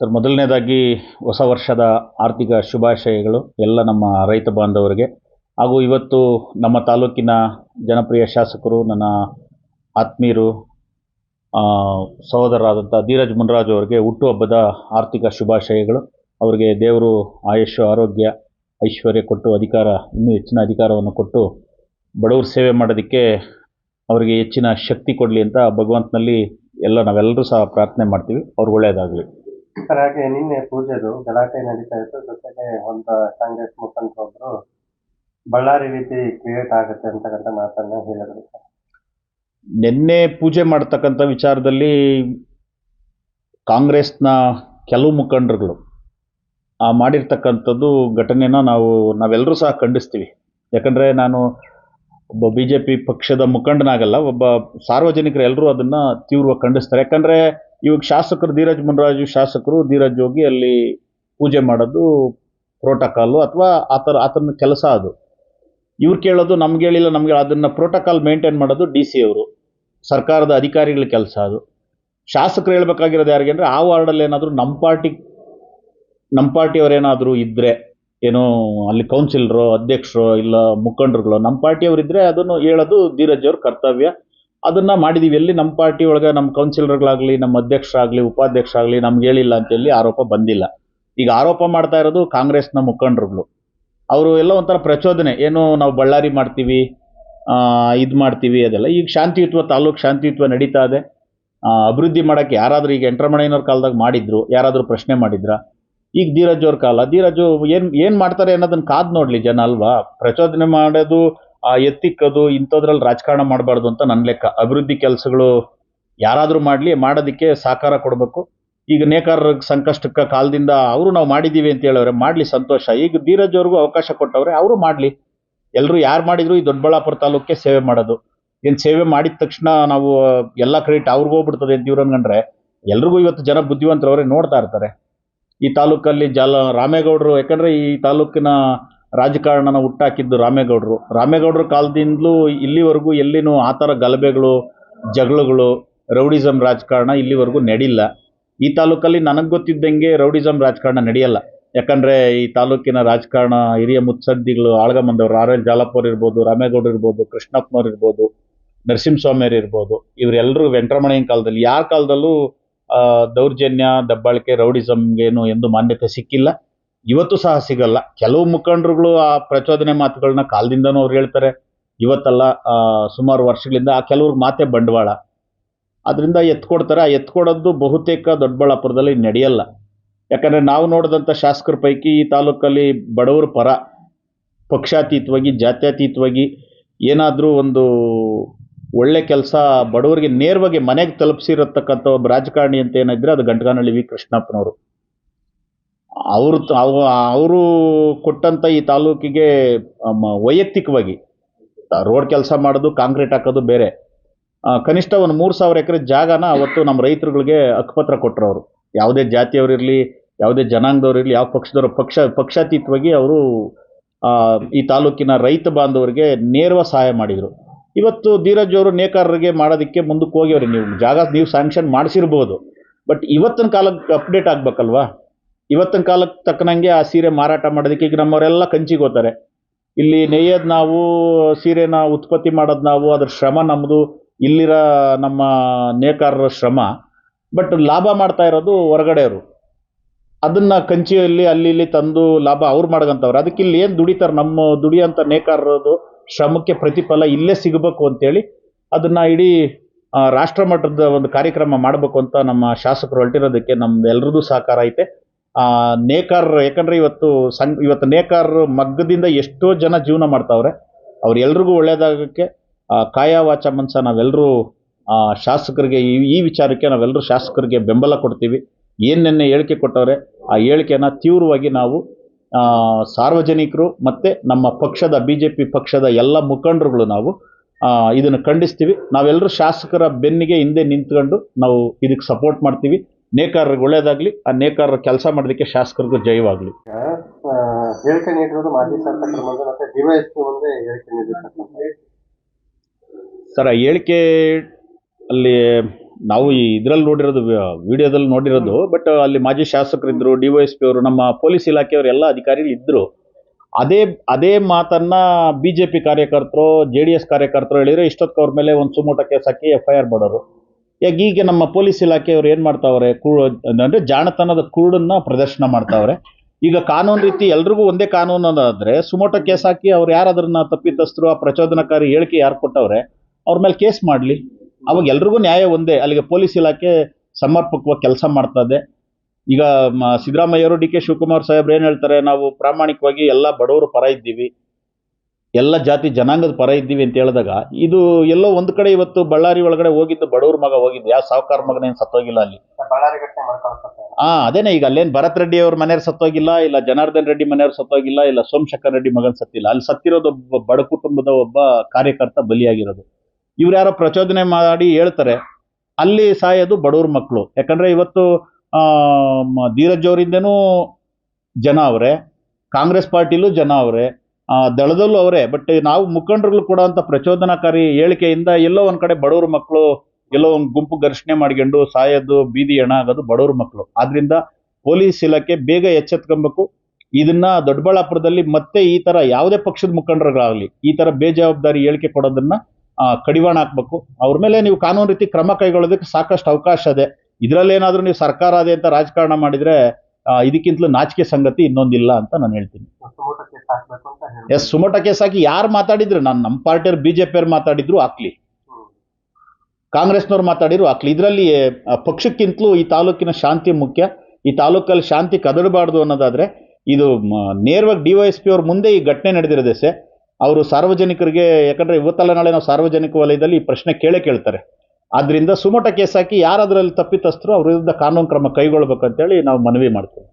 Sir, ಮೊದಲನೇದಾಗಿ ಹೊಸ ವರ್ಷದ ಆರ್ಥಿಕ ಶುಭಾಶಯಗಳು ಎಲ್ಲ ನಮ್ಮ ರೈತ ಬಾಂಧವರಿಗೆ. ಹಾಗೂ ಇವತ್ತು ನಮ್ಮ ತಾಲೂಕಿನ ಜನಪ್ರಿಯ ಶಾಸಕರು, ನನ್ನ ಆತ್ಮೀಯರು ಸಹೋದರರಾದಂಥ ಧೀರಜ್ ಮುನ್ರಾಜ್ ಅವರಿಗೆ ಹುಟ್ಟುಹಬ್ಬದ ಆರ್ಥಿಕ ಶುಭಾಶಯಗಳು. ಅವರಿಗೆ ದೇವರು ಆಯುಷ್ಯ, ಆರೋಗ್ಯ, ಐಶ್ವರ್ಯ ಕೊಟ್ಟು ಅಧಿಕಾರ, ಇನ್ನೂ ಹೆಚ್ಚಿನ ಅಧಿಕಾರವನ್ನು ಕೊಟ್ಟು ಬಡವ್ರ ಸೇವೆ ಮಾಡೋದಕ್ಕೆ ಅವರಿಗೆ ಹೆಚ್ಚಿನ ಶಕ್ತಿ ಕೊಡಲಿ ಅಂತ ಭಗವಂತನಲ್ಲಿ ಎಲ್ಲ ನಾವೆಲ್ಲರೂ ಸಹ ಪ್ರಾರ್ಥನೆ ಮಾಡ್ತೀವಿ. ಅವ್ರಿಗೆ ಒಳ್ಳೆಯದಾಗಲಿ. ಹಾಗೆ ನಿನ್ನೆ ಪೂಜೆದು ಗಲಾಟೆ ನಡೀತಾ ಇತ್ತು. ಜೊತೆಗೆ ಒಂದು ಕಾಂಗ್ರೆಸ್ ಮುಖಂಡರೊಬ್ರು ಬಳ್ಳಾರಿ ರೀತಿ ಕ್ರಿಯೇಟ್ ಆಗುತ್ತೆ ಅಂತಕ್ಕಂಥ ಮಾತನ್ನ ಹೇಳಿದ್ರು ನಿನ್ನೆ ಪೂಜೆ ಮಾಡ್ತಕ್ಕಂಥ ವಿಚಾರದಲ್ಲಿ ಕಾಂಗ್ರೆಸ್ನ ಕೆಲವು ಮುಖಂಡರುಗಳು ಆ ಮಾಡಿರ್ತಕ್ಕಂಥದ್ದು ಘಟನೆನ ನಾವು ನಾವೆಲ್ಲರೂ ಸಹ ಖಂಡಿಸ್ತೀವಿ. ಯಾಕಂದರೆ ನಾನು ಒಬ್ಬ ಬಿ ಜೆ ಪಿ ಪಕ್ಷದ ಮುಖಂಡನಾಗಲ್ಲ, ಒಬ್ಬ ಸಾರ್ವಜನಿಕರು ಎಲ್ಲರೂ ಅದನ್ನು ತೀವ್ರವಾಗಿ ಖಂಡಿಸ್ತಾರೆ. ಯಾಕಂದರೆ ಇವಾಗ ಶಾಸಕರು ಧೀರಜ್ ಮುನ್ರಾಜು ಶಾಸಕರು ಧೀರಜ್ ಹೋಗಿ ಅಲ್ಲಿ ಪೂಜೆ ಮಾಡೋದು ಪ್ರೋಟೋಕಾಲು ಅಥವಾ ಆ ಥರ ಆತನ ಕೆಲಸ ಅದು. ಇವ್ರು ಕೇಳೋದು ನಮ್ಗೆ ಹೇಳಿಲ್ಲ, ನಮಗೆ ಅದನ್ನು ಪ್ರೋಟೋಕಾಲ್ ಮೇಂಟೈನ್ ಮಾಡೋದು ಡಿ ಸಿ ಅವರು. ಸರ್ಕಾರದ ಅಧಿಕಾರಿಗಳ ಕೆಲಸ ಅದು. ಶಾಸಕರು ಹೇಳ್ಬೇಕಾಗಿರೋದು ಯಾರಿಗೆ ಅಂದರೆ ಆ ವಾರ್ಡಲ್ಲಿ ಏನಾದರೂ ನಮ್ಮ ಪಾರ್ಟಿ ನಮ್ಮ ಪಾರ್ಟಿಯವರೇನಾದರೂ ಇದ್ದರೆ ಏನೋ ಅಲ್ಲಿ ಕೌನ್ಸಿಲ್ರೋ ಅಧ್ಯಕ್ಷರು, ಇಲ್ಲ ಮುಖಂಡರುಗಳು ನಮ್ಮ ಪಾರ್ಟಿಯವರಿದ್ದರೆ ಅದನ್ನು ಹೇಳೋದು ಧೀರಜ್ ಅವ್ರ ಕರ್ತವ್ಯ. ಅದನ್ನು ಮಾಡಿದ್ದೀವಿ ಎಲ್ಲಿ ನಮ್ಮ ಪಾರ್ಟಿ ಒಳಗೆ ನಮ್ಮ ಕೌನ್ಸಿಲರ್ಗಳಾಗಲಿ ನಮ್ಮ ಅಧ್ಯಕ್ಷರಾಗಲಿ, ಉಪಾಧ್ಯಕ್ಷರಾಗಲಿ ನಮ್ಗೆ ಹೇಳಿಲ್ಲ ಅಂತೇಳಿ ಆರೋಪ ಬಂದಿಲ್ಲ. ಈಗ ಆರೋಪ ಮಾಡ್ತಾ ಇರೋದು ಕಾಂಗ್ರೆಸ್ನ ಮುಖಂಡರುಗಳು. ಅವರು ಎಲ್ಲ ಒಂಥರ ಪ್ರಚೋದನೆ. ಏನು ನಾವು ಬಳ್ಳಾರಿ ಮಾಡ್ತೀವಿ ಇದು ಮಾಡ್ತೀವಿ, ಅದೆಲ್ಲ. ಈಗ ಶಾಂತಿಯುತ್ವ ತಾಲೂಕು ಶಾಂತಿಯುತ್ವ ನಡೀತಾ ಇದೆ. ಅಭಿವೃದ್ಧಿ ಮಾಡೋಕ್ಕೆ ಯಾರಾದರೂ ಈಗ ಎಂಟ್ರಮಣಯ್ಯನವ್ರ ಕಾಲದಾಗ ಮಾಡಿದ್ರು, ಯಾರಾದರೂ ಪ್ರಶ್ನೆ ಮಾಡಿದ್ರ? ಈಗ ಧೀರಜ್ ಅವ್ರ ಕಾಲ. ಧೀರಜ್ ಏನು ಏನು ಮಾಡ್ತಾರೆ ಅನ್ನೋದನ್ನ ಕಾದು ನೋಡಲಿ ಜನ ಅಲ್ವಾ? ಪ್ರಚೋದನೆ ಮಾಡೋದು ಆ ಎತ್ತಿಕ್ಕದು ಇಂಥದ್ರಲ್ಲಿ ರಾಜಕಾರಣ ಮಾಡಬಾರ್ದು ಅಂತ ನನ್ನ ಲೆಕ್ಕ. ಅಭಿವೃದ್ಧಿ ಕೆಲಸಗಳು ಯಾರಾದರೂ ಮಾಡಲಿ, ಮಾಡೋದಕ್ಕೆ ಸಹಕಾರ ಕೊಡಬೇಕು. ಈಗ ನೇಕಾರ ಸಂಕಷ್ಟಕ್ಕೆ ಕಾಲದಿಂದ ಅವರು ನಾವು ಮಾಡಿದ್ದೀವಿ ಅಂತ ಹೇಳವ್ರೆ, ಮಾಡಲಿ ಸಂತೋಷ. ಈಗ ಧೀರಜ್ ಅವ್ರಿಗೂ ಅವಕಾಶ ಕೊಟ್ಟವ್ರೆ, ಅವರು ಮಾಡಲಿ. ಎಲ್ಲರೂ ಯಾರು ಮಾಡಿದ್ರು ಈ ದೊಡ್ಡಬಳ್ಳಾಪುರ ತಾಲೂಕಿಗೆ ಸೇವೆ ಮಾಡೋದು. ಏನು ಸೇವೆ ಮಾಡಿದ ತಕ್ಷಣ ನಾವು ಎಲ್ಲ ಕ್ರೆಡಿಟ್ ಅವ್ರಿಗೆ ಹೋಗ್ಬಿಡ್ತದೆ ಅಂತ ಇವ್ರು ಅನ್ಕೊಂಡ್ರೆ ಎಲ್ರಿಗೂ ಇವತ್ತು ಜನ ಬುದ್ಧಿವಂತರವರೇ ನೋಡ್ತಾ ಇರ್ತಾರೆ. ಈ ತಾಲೂಕಲ್ಲಿ ಜಲ, ರಾಮೇಗೌಡರು, ಯಾಕಂದರೆ ಈ ತಾಲೂಕಿನ ರಾಜಕಾರಣನ ಹುಟ್ಟಾಕಿದ್ದು ರಾಮೇಗೌಡರು. ರಾಮೇಗೌಡರ ಕಾಲದಿಂದಲೂ ಇಲ್ಲಿವರೆಗೂ ಎಲ್ಲಿನೂ ಆ ಥರ ಗಲಭೆಗಳು, ಜಗಳಗಳು ರೌಡಿಸಮ್ ರಾಜಕಾರಣ ಇಲ್ಲಿವರೆಗೂ ನಡೆಯಿಲ್ಲ ಈ ತಾಲೂಕಲ್ಲಿ ನನಗೆ ಗೊತ್ತಿದ್ದಂಗೆ ರೌಡಿಸಮ್ ರಾಜಕಾರಣ ನಡೆಯಲ್ಲ. ಯಾಕಂದರೆ ಈ ತಾಲೂಕಿನ ರಾಜಕಾರಣ ಹಿರಿಯ ಮುತ್ಸದ್ದಿಗಳು ಆಳ್ಗಮಂದವರು ಆರ್ ಎಲ್ ಜಾಲಪ್ಪವ್ರು ಇರ್ಬೋದು, ರಾಮೇಗೌಡರು ಇರ್ಬೋದು, ಕೃಷ್ಣಪ್ಪನವ್ರು ಇರ್ಬೋದು, ನರಸಿಂಹಸ್ವಾಮಿಯವ್ರು ಇರ್ಬೋದು ಇವರೆಲ್ಲರೂ ವೆಂಕಟರಮಣಯ್ಯನ ಕಾಲದಲ್ಲಿ. ಯಾರ ಕಾಲದಲ್ಲೂ ದೌರ್ಜನ್ಯ, ದಬ್ಬಾಳಿಕೆ ರೌಡಿಸಮ್ಗೇನು ಎಂದು ಮಾನ್ಯತೆ ಸಿಕ್ಕಿಲ್ಲ. ಇವತ್ತು ಸಹ ಸಿಗಲ್ಲ. ಕೆಲವು ಮುಖಂಡರುಗಳು ಆ ಪ್ರಚೋದನೆ ಮಾತುಗಳನ್ನ ಕಾಲದಿಂದನೂ ಅವ್ರು ಹೇಳ್ತಾರೆ. ಇವತ್ತಲ್ಲ ಸುಮಾರು ವರ್ಷಗಳಿಂದ ಆ ಕೆಲವ್ರಿಗೆ ಮಾತೆ ಬಂಡವಾಳ. ಅದರಿಂದ ಎತ್ಕೊಡ್ತಾರೆ. ಆ ಎತ್ಕೊಡೋದು ಬಹುತೇಕ ದೊಡ್ಡಬಳ್ಳಾಪುರದಲ್ಲಿ ನಡೆಯಲ್ಲ. ಯಾಕಂದರೆ ನಾವು ನೋಡಿದಂಥ ಶಾಸಕರ ಪೈಕಿ ಈ ತಾಲೂಕಲ್ಲಿ ಬಡವರ ಪರ, ಪಕ್ಷಾತೀತವಾಗಿ, ಜಾತ್ಯತೀತವಾಗಿ ಏನಾದರೂ ಒಂದು ಒಳ್ಳೆ ಕೆಲಸ ಬಡವರಿಗೆ ನೇರವಾಗಿ ಮನೆಗೆ ತಲುಪಿಸಿರತಕ್ಕಂಥ ಒಬ್ಬ ರಾಜಕಾರಣಿ ಅಂತ ಏನಿದ್ರೆ ಅದು ಗಂಟಗಾನಹಳ್ಳಿ ವಿ ಕೃಷ್ಣಪ್ಪನವರು. ಅವರು ಅವರು ಕೊಟ್ಟಂಥ ಈ ತಾಲೂಕಿಗೆ ಮ ವೈಯಕ್ತಿಕವಾಗಿ ರೋಡ್ ಕೆಲಸ ಮಾಡೋದು, ಕಾಂಕ್ರೀಟ್ ಹಾಕೋದು ಬೇರೆ. ಕನಿಷ್ಠ ಒಂದು ಮೂರು ಸಾವಿರ ಎಕರೆ ಜಾಗನ ಅವತ್ತು ನಮ್ಮ ರೈತರುಗಳಿಗೆ ಹಕ್ಕುಪತ್ರ ಕೊಟ್ಟರು ಅವರು ಯಾವುದೇ ಜಾತಿಯವರಿರಲಿ ಯಾವುದೇ ಜನಾಂಗದವ್ರು ಇರಲಿ, ಯಾವ ಪಕ್ಷದವರು, ಪಕ್ಷ, ಪಕ್ಷಾತೀತವಾಗಿ ಅವರು ಈ ತಾಲೂಕಿನ ರೈತ ಬಾಂಧವರಿಗೆ ನೇರವಾಗಿ ಸಹಾಯ ಮಾಡಿದರು. ಇವತ್ತು ಧೀರಜ್ ಅವರು ನೇಕಾರರಿಗೆ ಮಾಡೋದಕ್ಕೆ ಮುಂದಕ್ಕೆ ಹೋಗ್ಯವ್ರಿ ನೀವು. ಜಾಗ ನೀವು ಸ್ಯಾಂಕ್ಷನ್ ಮಾಡಿಸಿರ್ಬೋದು. ಬಟ್ ಇವತ್ತಿನ ಕಾಲಕ್ಕೆ ಅಪ್ಡೇಟ್ ಆಗ್ಬೇಕಲ್ವಾ? ಇವತ್ತಿನ ಕಾಲಕ್ಕೆ ತಕ್ಕನಂಗೆ ಆ ಸೀರೆ ಮಾರಾಟ ಮಾಡೋದಕ್ಕೆ ಈಗ ನಮ್ಮವರೆಲ್ಲ ಕಂಚಿಗೆ ಹೋಗ್ತಾರೆ. ಇಲ್ಲಿ ನೇಯೋದು ನಾವು, ಸೀರೆನ ಉತ್ಪತ್ತಿ ಮಾಡೋದು ನಾವು, ಅದ್ರ ಶ್ರಮ ನಮ್ಮದು ಇಲ್ಲಿರೋ ನಮ್ಮ ನೇಕಾರರ ಶ್ರಮ. ಬಟ್ ಲಾಭ ಮಾಡ್ತಾ ಇರೋದು ಹೊರಗಡೆಯವರು. ಅದನ್ನು ಕಂಚಿಯಲ್ಲಿ, ಅಲ್ಲಿ ಇಲ್ಲಿ ತಂದು ಲಾಭ ಅವ್ರು ಮಾಡ್ಕೊಂತವ್ರೆ ಅದಕ್ಕೆ ಇಲ್ಲಿ ಏನು ದುಡಿತಾರೆ? ನಮ್ಮ ದುಡಿಯೋಂಥ ನೇಕಾರರದು ಶ್ರಮಕ್ಕೆ ಪ್ರತಿಫಲ ಇಲ್ಲೇ ಸಿಗಬೇಕು ಅಂತೇಳಿ ಅದನ್ನು ಇಡೀ ರಾಷ್ಟ್ರ ಮಟ್ಟದ ಒಂದು ಕಾರ್ಯಕ್ರಮ ಮಾಡಬೇಕು ಅಂತ ನಮ್ಮ ಶಾಸಕರು ಹೊರಟಿರೋದಕ್ಕೆ ನಮ್ದು ಎಲ್ರದ್ದು ಸಹಕಾರ ಐತೆ. ಆ, ಯಾಕಂದರೆ ಇವತ್ತು ಸಂ ಇವತ್ತು ನೇಕಾರ ಮಗ್ಗದಿಂದ ಎಷ್ಟೋ ಜನ ಜೀವನ ಮಾಡ್ತಾವ್ರೆ. ಅವ್ರೆಲ್ರಿಗೂ ಒಳ್ಳೆಯದಾಗಕ್ಕೆ ಕಾಯ ವಾಚ ಮನಸ ನಾವೆಲ್ಲರೂ ಶಾಸಕರಿಗೆ ಈ ಈ ವಿಚಾರಕ್ಕೆ ನಾವೆಲ್ಲರೂ ಶಾಸಕರಿಗೆ ಬೆಂಬಲ ಕೊಡ್ತೀವಿ. ಏನು ನಿನ್ನೆ ಹೇಳಿಕೆ ಕೊಟ್ಟವ್ರೆ ಆ ಹೇಳಿಕೆನ ತೀವ್ರವಾಗಿ ನಾವು ಸಾರ್ವಜನಿಕರು ಮತ್ತು ನಮ್ಮ ಪಕ್ಷದ ಬಿ ಜೆ ಪಿ ಪಕ್ಷದ ಎಲ್ಲ ಮುಖಂಡರುಗಳು ನಾವು ಇದನ್ನು ಖಂಡಿಸ್ತೀವಿ. ನಾವೆಲ್ಲರೂ ಶಾಸಕರ ಬೆನ್ನಿಗೆ ಹಿಂದೆ ನಿಂತ್ಕೊಂಡು ನಾವು ಇದಕ್ಕೆ ಸಪೋರ್ಟ್ ಮಾಡ್ತೀವಿ. ನೇಕಾರರಿಗೆ ಒಳ್ಳೇದಾಗಲಿ ಆ ನೇಕಾರರ ಕೆಲಸ ಮಾಡೋದಕ್ಕೆ ಶಾಸಕರಿಗೂ ಜಯವಾಗಲಿ. ಹೇಳಿಕೆ ನೀಡಿರೋದು ಮಾಜಿ ಶಾಸಕರ ಮುಂದೆ ಮತ್ತೆ ಡಿವೈಎಸ್ಪಿ ಮುಂದೆ ಹೇಳಿಕೆ ನೀಡಿರ್ತಕ್ಕಂಥ ಸರ್ ಆ ಹೇಳಿಕೆ ಅಲ್ಲಿ ನಾವು ಈ ಇದ್ರಲ್ಲಿ ನೋಡಿರೋದು ವಿಡಿಯೋದಲ್ಲಿ ನೋಡಿರೋದು ಬಟ್ ಅಲ್ಲಿ ಮಾಜಿ ಶಾಸಕರಿದ್ದರು ಡಿ ವೈ ಎಸ್ ಪಿ ಅವರು ನಮ್ಮ ಪೊಲೀಸ್ ಇಲಾಖೆಯವರು ಎಲ್ಲ ಅಧಿಕಾರಿಗಳು ಇದ್ದರು ಅದೇ ಅದೇ ಮಾತನ್ನ ಬಿ ಜೆ ಪಿ ಕಾರ್ಯಕರ್ತರು ಜೆ ಡಿ ಎಸ್ ಕಾರ್ಯಕರ್ತರು ಹೇಳಿದ್ರೆ ಇಷ್ಟೊತ್ತು ಅವ್ರ ಮೇಲೆ ಒಂದು ಸುಮೋಟ ಕೇಸ್ ಹಾಕಿ ಎಫ್ ಐ ಆರ್ ಮಾಡೋರು. ಈಗ ಈಗ ನಮ್ಮ ಪೊಲೀಸ್ ಇಲಾಖೆಯವರು ಏನು ಮಾಡ್ತಾವ್ರೆ? ಕೂ ಅಂದರೆ ಜಾಣತನದ ಕುರುಡನ್ನ ಪ್ರದರ್ಶನ ಮಾಡ್ತಾವ್ರೆ. ಈಗ ಕಾನೂನು ರೀತಿ ಎಲ್ರಿಗೂ ಒಂದೇ ಕಾನೂನು ಆದರೆ ಸುಮೋಟ ಕೇಸ್ ಹಾಕಿ ಅವ್ರು ಯಾರು ಅದನ್ನ ತಪ್ಪಿತಸ್ಥರು, ಆ ಪ್ರಚೋದನಕಾರಿ ಹೇಳಿಕೆ ಯಾರು ಕೊಟ್ಟವ್ರೆ, ಅವ್ರ ಮೇಲೆ ಕೇಸ್ ಮಾಡಲಿ. ಅವಾಗ ಎಲ್ರಿಗೂ ನ್ಯಾಯ ಒಂದೇ. ಅಲ್ಲಿಗೆ ಪೊಲೀಸ್ ಇಲಾಖೆ ಸಮರ್ಪಕವಾಗಿ ಕೆಲಸ ಮಾಡ್ತಾ ಇದೆ. ಈಗ ಸಿದ್ದರಾಮಯ್ಯವರು ಡಿ ಕೆ ಶಿವಕುಮಾರ್ ಸಾಹೇಬ್ರು ಏನು ಹೇಳ್ತಾರೆ? ನಾವು ಪ್ರಾಮಾಣಿಕವಾಗಿ ಎಲ್ಲ ಬಡವರು ಪರ ಇದ್ದೀವಿ. ಎಲ್ಲ ಜಾತಿ ಜನಾಂಗದ ಪರ ಇದ್ದೀವಿ ಅಂತ ಹೇಳಿದಾಗ ಇದು ಎಲ್ಲೋ ಒಂದು ಕಡೆ ಇವತ್ತು ಬಳ್ಳಾರಿ ಒಳಗಡೆ ಹೋಗಿದ್ದು ಬಡವ್ರ ಮಗ ಹೋಗಿದ್ದು. ಯಾವ ಸಾವುಕಾರ ಮಗನೇನು ಸತ್ತೋಗಿಲ್ಲ ಅಲ್ಲಿ? ಹಾ ಅದೇನೆ ಈಗ ಅಲ್ಲೇನ್ ಭರತ್ ರೆಡ್ಡಿ ಅವ್ರ ಮನೆಯವ್ರು ಸತ್ತೋಗಿಲ್ಲ ಇಲ್ಲ ಜನಾರ್ದನ್ ರೆಡ್ಡಿ ಮನೆಯವ್ರು ಸತ್ತೋಗಿಲ್ಲ ಇಲ್ಲ ಸೋಮಶೇಖರ್ ರೆಡ್ಡಿ ಮಗನ್ ಸತ್ತಿಲ್ಲ. ಅಲ್ಲಿ ಸತ್ತಿರೋದು ಒಬ್ಬ ಬಡ ಕುಟುಂಬದ ಒಬ್ಬ ಕಾರ್ಯಕರ್ತ ಬಲಿಯಾಗಿರೋದು. ಇವ್ರು ಯಾರೋ ಪ್ರಚೋದನೆ ಮಾಡಿ ಹೇಳ್ತಾರೆ ಅಲ್ಲಿ ಸಾಯೋದು ಬಡವ್ರ ಮಕ್ಕಳು ಯಾಕಂದ್ರೆ ಇವತ್ತು ಧೀರಜ್ ಅವರಿಂದನೂ ಜನ ಅವರೇ ಕಾಂಗ್ರೆಸ್ ಪಾರ್ಟಿಲೂ ಜನ ಅವರೇ. ದಳದಲ್ಲೂ ಅವರೇ ಬಟ್ ನಾವು ಮುಖಂಡರುಗಳು ಕೊಡುವಂಥ ಪ್ರಚೋದನಾಕಾರಿ ಹೇಳಿಕೆಯಿಂದ ಎಲ್ಲೋ ಒಂದ್ ಕಡೆ ಬಡವ್ರ ಮಕ್ಕಳು ಎಲ್ಲೋ ಒಂದು ಗುಂಪು ಘರ್ಷಣೆ ಮಾಡ್ಕೊಂಡು ಸಾಯೋದು, ಬೀದಿ ಹೆಣ ಆಗೋದು ಬಡವ್ರ ಮಕ್ಕಳು ಆದ್ರಿಂದ ಪೊಲೀಸ್ ಇಲಾಖೆ ಬೇಗ ಎಚ್ಚೆತ್ಕೊಬೇಕು. ಇದನ್ನ ದೊಡ್ಡಬಳ್ಳಾಪುರದಲ್ಲಿ ಮತ್ತೆ ಈ ತರ ಯಾವುದೇ ಪಕ್ಷದ ಮುಖಂಡರುಗಳಾಗಲಿ, ಈ ತರ ಬೇಜವಾಬ್ದಾರಿ ಹೇಳಿಕೆ ಕೊಡೋದನ್ನ ಕಡಿವಾಣ ಹಾಕ್ಬೇಕು. ಅವ್ರ ಮೇಲೆ ನೀವು ಕಾನೂನು ರೀತಿ ಕ್ರಮ ಕೈಗೊಳ್ಳೋದಕ್ಕೆ ಸಾಕಷ್ಟು ಅವಕಾಶ ಇದೆ. ಇದರಲ್ಲೇನಾದ್ರೂ ನೀವು ಸರ್ಕಾರ ಅದೇ ಅಂತ ರಾಜಕಾರಣ ಮಾಡಿದ್ರೆ ಇದಕ್ಕಿಂತಲೂ ನಾಚಿಕೆ ಸಂಗತಿ ಇನ್ನೊಂದಿಲ್ಲ ಅಂತ ನಾನು ಹೇಳ್ತೀನಿ. ಎಸ್ ಸುಮಟ ಕೇಸ್ ಹಾಕಿ ಯಾರು ಮಾತಾಡಿದ್ರು? ನಾನು ನಮ್ಮ ಪಾರ್ಟಿಯವ್ರು, ಬಿಜೆಪಿಯವ್ರು ಮಾತಾಡಿದ್ರು ಹಾಕ್ಲಿ ಕಾಂಗ್ರೆಸ್ನವ್ರು ಮಾತಾಡಿದ್ರು ಹಾಕ್ಲಿ ಇದರಲ್ಲಿ ಪಕ್ಷಕ್ಕಿಂತಲೂ ಈ ತಾಲೂಕಿನ ಶಾಂತಿ ಮುಖ್ಯ. ಈ ತಾಲೂಕಲ್ಲಿ ಶಾಂತಿ ಕದಡಬಾರ್ದು ಅನ್ನೋದಾದ್ರೆ, ಇದು ನೇರವಾಗಿ ಡಿ ವೈ ಎಸ್ ಪಿ ಅವ್ರ ಮುಂದೆ ಈ ಘಟನೆ ನಡೆದಿರೋದೆ ಸೆ. ಅವರು ಸಾರ್ವಜನಿಕರಿಗೆ, ಯಾಕಂದ್ರೆ ಇವತ್ತಲ್ಲ ನಾಳೆ ನಾವು ಸಾರ್ವಜನಿಕ ವಲಯದಲ್ಲಿ ಈ ಪ್ರಶ್ನೆ ಕೇಳೇ ಕೇಳ್ತಾರೆ. ಆದ್ರಿಂದ ಸುಮಟ ಕೇಸ್ ಹಾಕಿ ಯಾರು ಅದರಲ್ಲಿ ತಪ್ಪಿತಸ್ಥರು ಅವ್ರ ವಿರುದ್ಧ ಕಾನೂನು ಕ್ರಮ ಕೈಗೊಳ್ಬೇಕಂತೇಳಿ ನಾವು ಮನವಿ ಮಾಡ್ತೀವಿ.